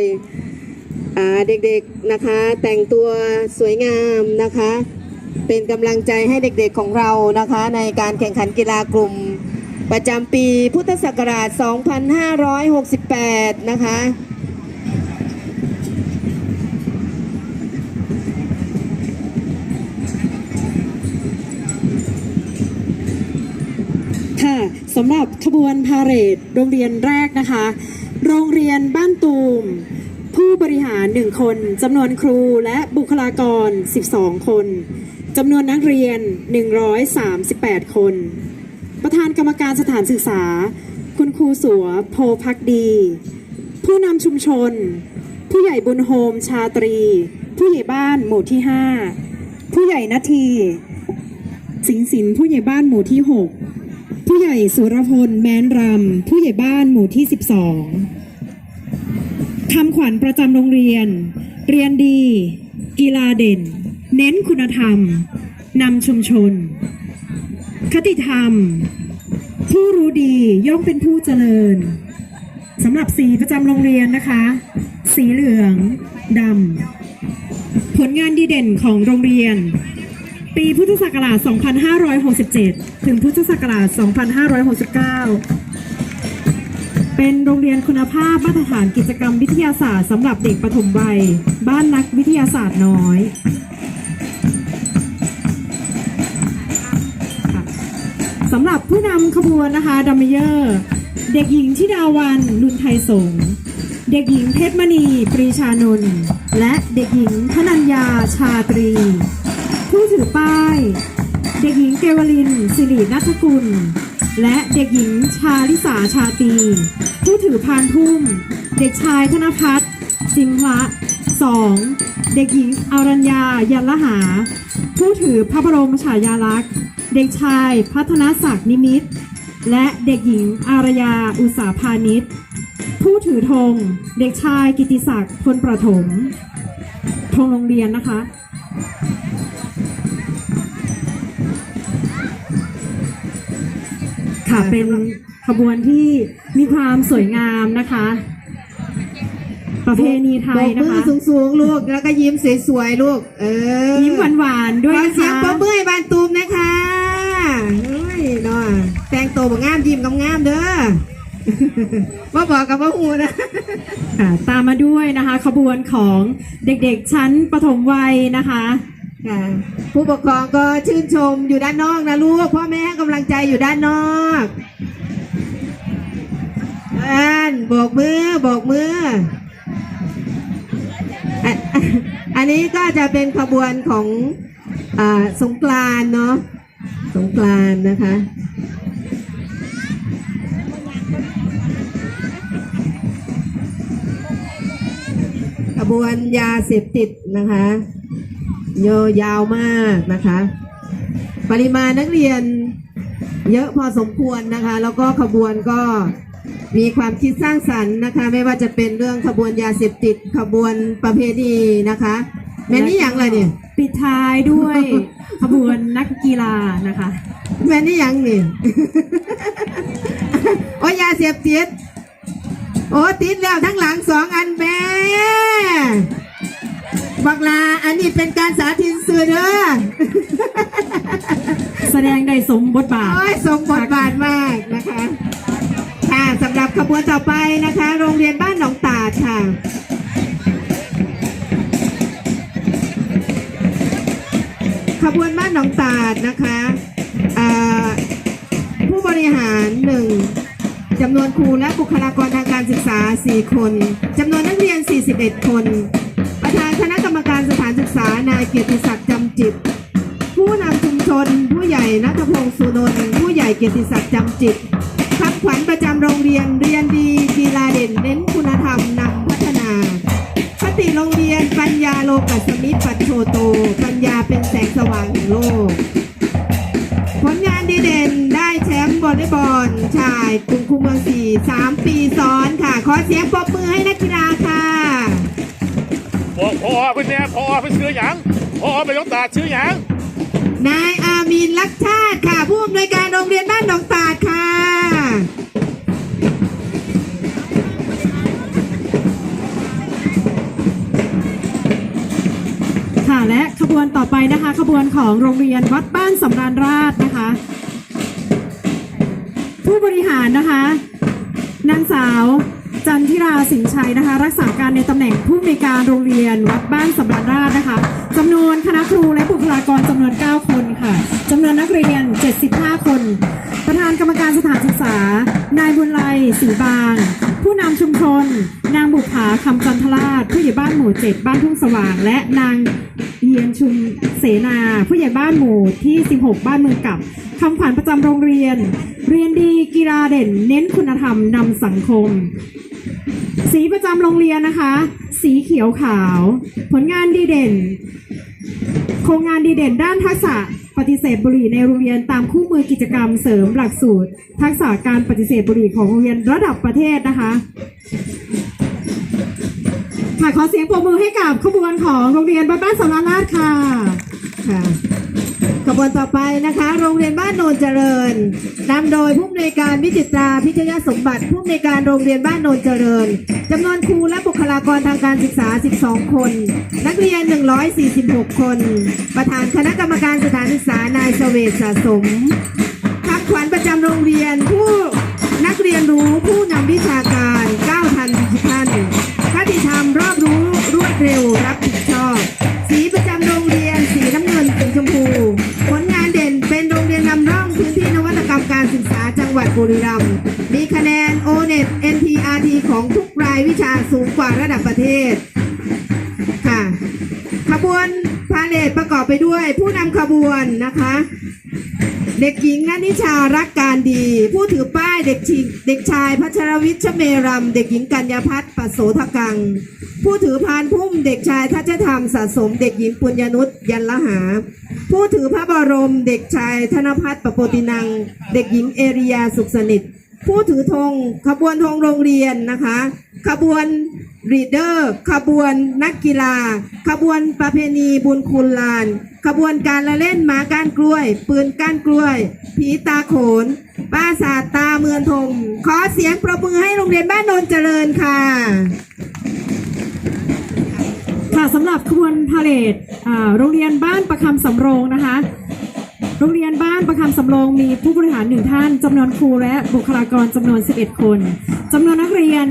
ยเด็กๆนะคะแต่งตัวสวยงามนะคะ เป็นกำลังใจให้เด็กๆของเรานะคะ ในการแข่งขันกีฬากลุ่ม ประจำปีพุทธศักราช 2568 นะคะค่ะสำหรับขบวนพาเหรดโรงเรียนแรกนะคะ โรงเรียนบ้านตูม ผู้บริหาร 1 คนจำนวนครูและบุคลากร 12 คนจำนวนนักเรียน 138 คน ประธานกรรมการสถานศึกษา คุณครูสัวโพพักดี ผู้นำชุมชน ผู้ใหญ่บุญโฮมชาตรี ผู้ใหญ่บ้านหมู่ที่ 5 ผู้ใหญ่นาที สิงสินผู้ใหญ่บ้านหมู่ที่ 6 ผู้ใหญ่สุรพลแม้นรำ ผู้ใหญ่บ้านหมู่ที่ 12 คำขวัญประจำโรงเรียน เรียนดี กีฬาเด่น เน้นคุณธรรม นำชุมชน คติธรรม ผู้รู้ดีย่อมเป็นผู้เจริญสำหรับสีประจำโรงเรียนนะคะ สีเหลืองดำผลงานดีเด่นของโรงเรียน ปีพุทธศักราช 2567 ถึงพุทธศักราช 2569 เป็นโรงเรียนคุณภาพมาตรฐานกิจกรรมวิทยาศาสตร์สำหรับเด็กปฐมวัย บ้านนักวิทยาศาสตร์น้อยสำหรับผู้นำขบวนนะคะดัมเมเยอร์ เด็กหญิงทิดาวันลุนไทยสงเด็กหญิงเพชรมณี ปรีชานนท์และเด็กหญิงธนัญญาชาตรี หญิงเกวลิน สิรินัทกุล และเด็กหญิงชาลิสาชาตี ผู้ถือพานพุ่ม เด็กชายธนพัฒน์สิมละสองเด็กหญิงอารัญญายันละหา ผู้ถือพระบรมฉายาลักษณ์ เด็กชายพัฒนศักดิ์นิมิต และเด็กหญิงอารยาอุตสาพานิชผู้ถือธงเด็กชายกิติศักดิ์พลประถมธงโรงเรียนนะคะ ค่ะเป็นขบวนที่มีความสวยงามนะคะ ประเพณีไทยโบนะกมืคะอสูงๆลูก แล้วก็ยิ้มสวยๆลูก เออยิ้มหวานๆด้วยขอนะเสียงคะปรบมือให้บานตูมนะคะเฮ้ยเนาะแต่งตัวบงามยิ้มกับงามเด้อ ว่าบอกกับว่าหูนะ ค่ะตามมาด้วยนะคะ ขบวนของเด็กๆชั้นประถมวัยนะคะค่ะ ผู้ปกครองก็ชื่นชมอยู่ด้านนอกนะลูกพ่อแม่ให้กำลังใจอยู่ด้านนอกอันโบกมือโบกมืออันนี้ก็จะเป็นขบวนของอสงกรานเนาะสงกรานนะคะขบวนยาเสพติดนะคะ โยยาวมากนะคะ ปริมาณนักเรียนเยอะพอสมควรนะคะ แล้วก็ขบวนก็มีความคิดสร้างสรรค์นะคะ ไม่ว่าจะเป็นเรื่องขบวนยาเสพติดขบวนประเพณีนะคะแม่นี่อย่างไรเนี่ยปิดท้ายด้วย ขบวนนักกีฬานะคะแม่นี่อย่างนี่โอ้ยยาเสพติดโอ้ติดแล้วทั้งหลังสองอันแม่ บักลาอันนี้เป็นการสาธิตสื่อเด้อแสดงได้สมบทบาท โอ้ยสมบทบาทมากนะคะ ค่ะสำหรับขบวนต่อไปนะคะ โรงเรียนบ้านหนองตาดค่ะขบวนบ้านหนองตาดนะคะผู้บริหารหนึ่งจำนวนครูและบุคลากรทางการศึกษา 4 คนจำนวนนักเรียน 41 คน ประธานคณะกรรม การสถานศึกษานายเกียรติศักดิ์จำจิต ผู้นำชุมชน ผู้ใหญ่นัทพงศ์สุนนท์ผู้ใหญ่เกียรติศักดิ์จำจิตคำขวัญประจำโรงเรียนเรียนดีกีฬาเด่นเน้นคุณธรรมนำพัฒนาคติโรงเรียนปัญญาโลกัสมิปัจโชโต ปัญญาเป็นแสงสว่างแห่งโลก ผลงานดีเด่นได้แชมป์วอลเลย์บอลชายกรุงคูเมืองสี่สามปีซ้อนค่ะ ขอเสียงปรบมือให้นักกีฬาค่ะ พอพอเพื่อนพ่พอเพื่อนซื้อหยังพอไปองตาซื้อหยังนายอามีนลักชาติค่ะ ผู้อำนวยการโรงเรียนบ้านหนองตาค่ะค่ะและขบวนต่อไปนะคะ ขบวนของโรงเรียนวัดบ้านสำราญราชนะคะ ผู้บริหารนะคะ นางสาว จันทิราสิงชัยนะคะ รักษาการในตำแหน่งผู้อำนวยการโรงเรียนวัดบ้านสำราญราชนะคะจำนวนคณะครูและบุคลากรจำนวน 9 คนค่ะจำนวนนักเรียน 75 คน ประธานกรรมการสถานศึกษา นายบุญไลศรีบาง ผู้นำชุมชน นางบุภาคำจันทราช ผู้ใหญ่บ้านหมู่เจ็ดบ้านทุ่งสว่าง และนางเยียนชุมเสนา ผู้ใหญ่บ้านหมู่ที่ 16 บ้านเมืองกับคำขวัญประจำโรงเรียน เรียนดีกีฬาเด่น เน้นคุณธรรมนำสังคม สีประจำโรงเรียนนะคะ สีเขียวขาว ผลงานดีเด่น โครงงานดีเด่นด้านทักษะปฏิเสธบุหรี่ในโรงเรียนตามคู่มือกิจกรรมเสริมหลักสูตร ทักษะการปฏิเสธบุหรี่ของโรงเรียนระดับประเทศนะคะค่ะขอเสียงปรบมือให้กับขบวนของโรงเรียนบ้านบ้านสำราญราชค่ะค่ะ ขบวนต่อไปนะคะ โรงเรียนบ้านโนนเจริญนำโดยผู้อำนวยการวิจิตราพิทยาสมบัติผู้อำนวยการโรงเรียนบ้านโนนเจริญจำนวนครูและบุคลากรทางการศึกษา 12 คน นักเรียน 146 คน ประธานคณะกรรมการสถานศึกษานายเสวตสะสมพักขวัญประจำโรงเรียนผู้างระดับประเทศค่ะขบวนพาเลทประกอบไปด้วย ผู้นำขบวนนะคะ เด็กหญิงนันิชารักการดี ผู้ถือป้ายเด็กชิงเด็กชายพัชรวิทย์ชเมรัม เด็กหญิงกัญญาพัฒน์ปัสโสทกัง ผู้ถือพานพุ่มเด็กชายทัชธรรมสะสม เด็กหญิงปุญญนุชยันละหา ผู้ถือพระบรม เด็กชายธนพัฒน์ปโปตินัง เด็กหญิงเอริยาสุขสนิท ผู้ถือธงขบวนธงโรงเรียนนะคะ ขบวนรีเดอร์ขบวนนักกีฬา ขบวนประเพณีบุญคุณลาน ขบวนการละเล่นหมาก้านกล้วย ปืนก้านกล้วย ผีตาโขน ป้าศาสตาเมือนทม ขอเสียงประมือให้โรงเรียนบ้านโนนเจริญค่ะ ค่ะสำหรับขบวนพาเลทโรงเรียนบ้านประคำสำโรงนะคะโรงเรียนบ้านประคำสำโรงมีผู้บริหารหนึ่งท่านจำนวนครูและบุคลากรจำนวน 11 คนจำนวนนักเรียน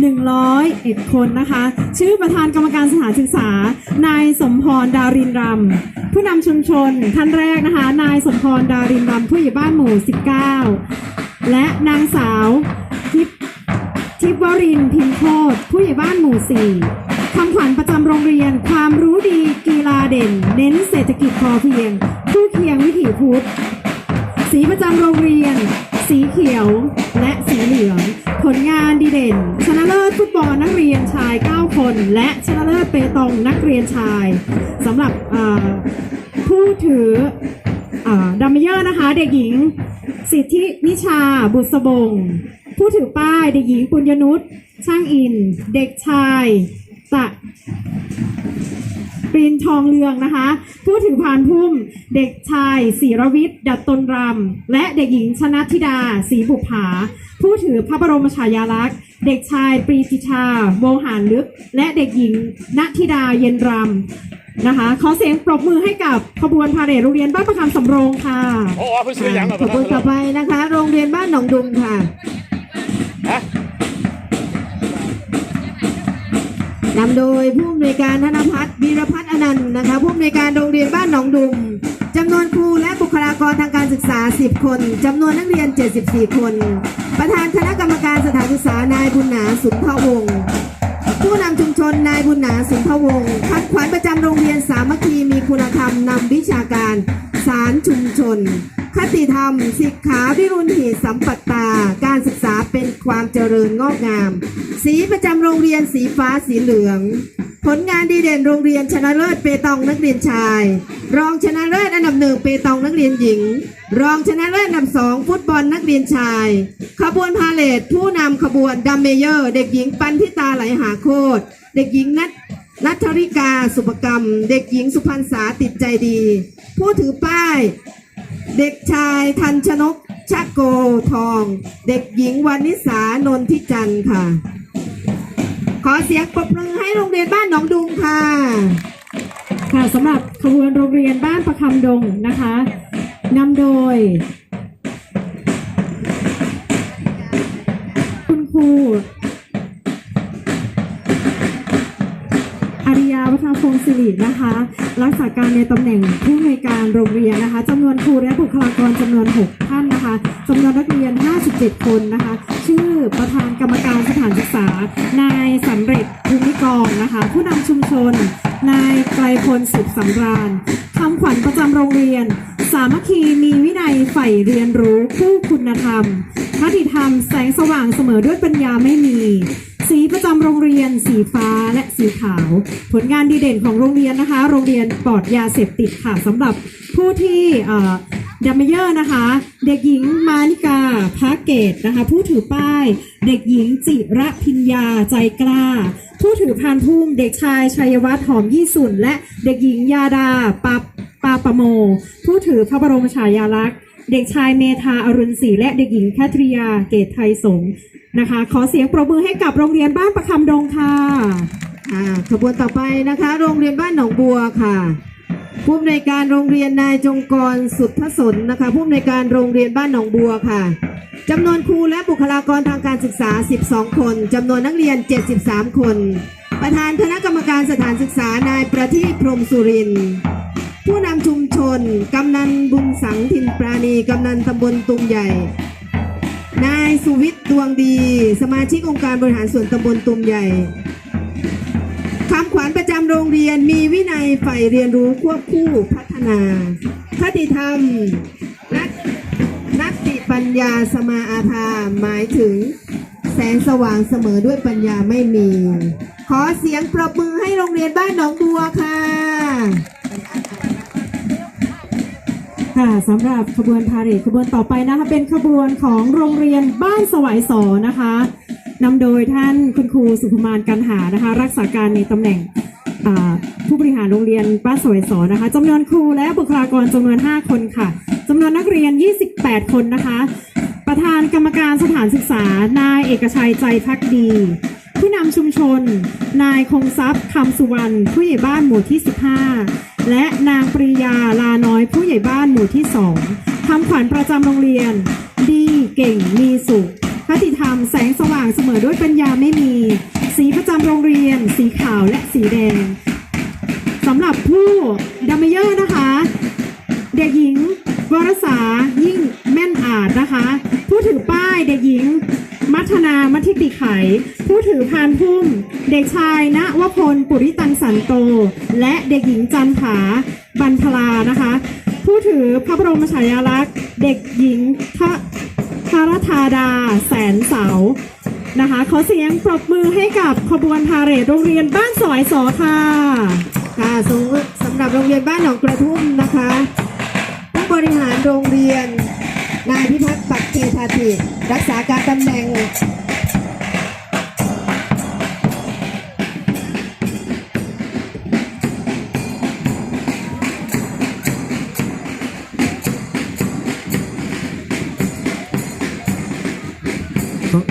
101 คนนะคะ ชื่อประธานกรรมการสถานศึกษา นายสมพรดารินรำผู้นำชุมชนท่านแรกนะคะ นายสมพรดารินรำผู้ใหญ่บ้านหมู่ 19 และนางสาวทิพทิพวรินทร์พิมโคตผู้ใหญ่บ้านหมู่สี่คำขวัญประจำโรงเรียน ความรู้ดีกีฬาเด่น เน้นเศรษฐกิจพอเพียงคู่เคียงวิถีพุทธสีประจำโรงเรียน สีเขียวและสีเหลือง ผลงานดีเด่น ชนะเลิศฟุตบอลนักเรียนชาย 9 คน และชนะเลิศเปตองนักเรียนชายสำหรับผู้ถือดัมเมเยอร์นะคะ เด็กหญิง สิทธินิชาบุษบง ผู้ถือป้ายเด็กหญิงปุญญนุชช่างอิน เด็กชายตะ ปรินทองเรืองนะคะ ผู้ถือพานพุ่ม เด็กชายศิรวิทย์ดัดตนรำและเด็กหญิงชนะธิดาศรีบุภาผู้ถือพระบรมฉายาลักษณ์ เด็กชายปรีติชาวงหารลึก และเด็กหญิงณธิดาเย็นรำนะคะ ขอเสียงปรบมือให้กับขบวนพาเหรดโรงเรียนบ้านประคำสำโรงค่ะพอเพิ่นซื้อหยังเหรอขบวนต่อไปนะคะ โรงเรียนบ้านหนองดุมค่ะ นำโดยผู้อำนวยการธนพัฒน์วีรพัฒน์อนันต์นะคะผู้อำนวยการโรงเรียนบ้านหนองดุมจำนวนครูและบุคลากรทางการศึกษา 10 คนจำนวนนักเรียน 74 คน ประธานคณะกรรมการสถานศึกษานายบุญหนาสุนทรวงศ์ผู้นำชุมชนนายบุญหนาสุนทรวงศ์คำขวัญประจำโรงเรียนสามัคคีมีคุณธรรมนำวิชาการารชุมชน คติธรรม สิกขาวิรุณหีสัมปัตตา การศึกษาเป็นความเจริญงอกงาม สีประจำโรงเรียนสีฟ้าสีเหลือง ผลงานดีเด่นโรงเรียนชนะเลิศเปตองนักเรียนชาย รองชนะเลิศอันดับหนึ่งเปตองนักเรียนหญิง รองชนะเลิศอันดับสองฟุตบอลนักเรียนชาย ขบวนพาเลทผู้นำขบวนดัมเมเยอร์ เด็กหญิงปันทิตาไหลหาโคตรเด็กหญิงนัท นัทริกาสุปกรรม เด็กหญิงสุพรรณษาติดใจดี ผู้ถือป้าย เด็กชายทันชนกชะโกทอง เด็กหญิงวานิสานนทิจันทร์ค่ะ ขอเสียงปรบมือให้โรงเรียนบ้านหนองดุงค่ะ ค่ะสำหรับขบวนโรงเรียนบ้านประคำดงนะคะนำโดย คุณครู วัฒนพงศ์สิรินะคะ รักษาการในตำแหน่งผู้อำนวยการโรงเรียนนะคะจำนวนครูและบุคลากรจำนวน 6 ท่านนะคะจำนวนนักเรียน 57 คนนะคะ ชื่อประธานกรรมการสถานศึกษา นายสำเร็จภูมิกรนะคะ ผู้นำชุมชน นายไกลพลสุขสำราญคำขวัญประจำโรงเรียน สามัคคีมีวินัยใฝ่เรียนรู้คู่คุณธรรมคติธรรมแสงสว่างเสมอด้วยปัญญาไม่มี สีประจำโรงเรียน สีฟ้าและสีขาว ผลงานดีเด่นของโรงเรียนนะคะ โรงเรียนปลอดยาเสพติดค่ะสำหรับผู้ที่เดัมเมเยอร์นะคะ เด็กหญิงมานิกาพาเกตนะคะ ผู้ถือป้าย เด็กหญิงจิระพิญญาใจกล้า ผู้ถือพานพุ่ม เด็กชายชัยวัฒน์หอมยี่สุน และเด็กหญิงยาดาปาปาปะโม ผู้ถือพระบรมฉายาลักษณ์ เด็กชายเมธาอรุณศรีและเด็กหญิงแคทริยาเกตไทยสงฆ์นะคะ ขอเสียงปรบมือให้กับโรงเรียนบ้านประคำดงค่ะอ่าขบวนต่อไปนะคะ โรงเรียนบ้านหนองบัวค่ะผู้อำนวยการโรงเรียนนายจงกรสุทธสนนะคะผู้อำนวยการโรงเรียนบ้านหนองบัวค่ะจำนวนครูและบุคลากรทางการศึกษา 12 คนจำนวนนักเรียน 73 คน ประธานคณะกรรมการสถานศึกษานายประทีปพรหมสุรินทร์ ผู้นำชุมชน กำนันบุญสังถินปราณี กำนันตำบลตุงใหญ่ นายสุวิทย์ดวงดี สมาชิกองค์การบริหารส่วนตำบลตุมใหญ่คำขวัญประจำโรงเรียนมีวินัยใฝ่เรียนรู้ควบคู่พัฒนาคติธรรมนัตนัตติปัญญาสมาอาธาหมายถึงแสงสว่างเสมอด้วยปัญญาไม่มี ขอเสียงปรบมือให้โรงเรียนบ้านหนองบัวค่ะ ค่ะสำหรับขบวนพาเหรดขบวนต่อไปนะคะ เป็นขบวนของโรงเรียนบ้านสวายสอนะคะนำโดยท่านคุณครูสุภมานกันหานะคะ รักษาการในตำแหน่งผู้บริหารโรงเรียนบ้านสวายสอนะคะจำนวนครูและบุคลากรจำนวน 5 คนค่ะจำนวนนักเรียน 28 คนนะคะ ประธานกรรมการสถานศึกษานายเอกชัยใจพักดี ผู้นำชุมชน นายคงทรัพย์คำสุวรรณผู้ใหญ่บ้านหมู่ที่ 15 และนางปริยาลาน้อยผู้ใหญ่บ้านหมู่ที่2คำขวัญประจำโรงเรียน ดีเก่งมีสุขคติธรรมแสงสว่างเสมอด้วยปัญญาไม่มี สีประจำโรงเรียน สีขาวและสีแดงสำหรับผู้ดัมเมเยอร์นะคะ เด็กหญิงวรสายิ่งแม่นอาจนะคะ ผู้ถือป้ายเด็กหญิง มัทนามัทิติไข ผู้ถือพานพุ่ม เด็กชายณวพลปุริตังสันโต และเด็กหญิงจันผาบันพลานะคะ ผู้ถือพระบรมฉายาลักษณ์ เด็กหญิงทะธารธาดาแสนเสานะคะขอเสียงปรบมือให้กับขบวนพาเหรดโรงเรียนบ้านสอยสอค่ะค่ะสำสำหรับโรงเรียนบ้านหนองกระทุ่มนะคะ ผู้บริหารโรงเรียน นายพิพัฒน์ปักเทธาธิ รักษาการตำแหน่ง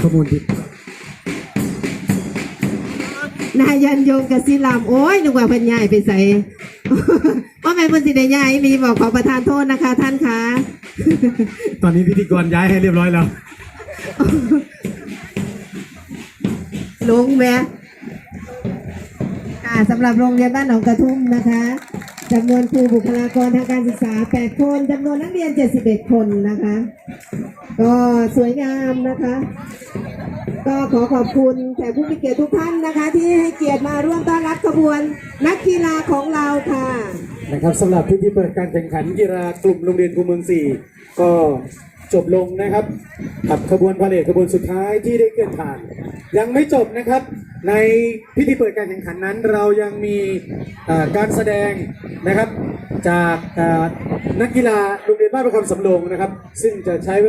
ข้อมูลที่นายยันยงกสิลามโอ้ยนึกว่าเพันใหญ่ไปใส่ว่าแม่นเพันสิได้ใหญ่มีบอกขอประทานโทษนะคะ ท่านคะตอนนี้พิธีกรย้ายให้เรียบร้อยแล้ว ลุงแวะค่ะสำหรับโรงเรียนบ้านหนองกระทุ่มนะคะจำนวนครูบุคลากรทางการศึกษา 8 คนจำนวนนักเรียน 71 คนนะคะ ก็สวยงามนะคะ ก็ขอขอบคุณแขกผู้มีเกียรติทุกท่านนะคะ ที่ให้เกียรติมาร่วมต้อนรับขบวนนักกีฬาของเราค่ะนะครับสำหรับพิธีเปิดการแข่งขันกีฬากลุ่มโรงเรียนคูเมืองสี่ก็ จบลงนะครับกับขบวนพาเหรดขบวนสุดท้ายที่ได้เคลื่อนผ่าน ยังไม่จบนะครับ ในพิธีเปิดการแข่งขันนั้น เรายังมีการแสดงนะครับจากนักกีฬาโรงเรียนบ้านประคำสำโรงนะครับ ซึ่งจะใช้เวลา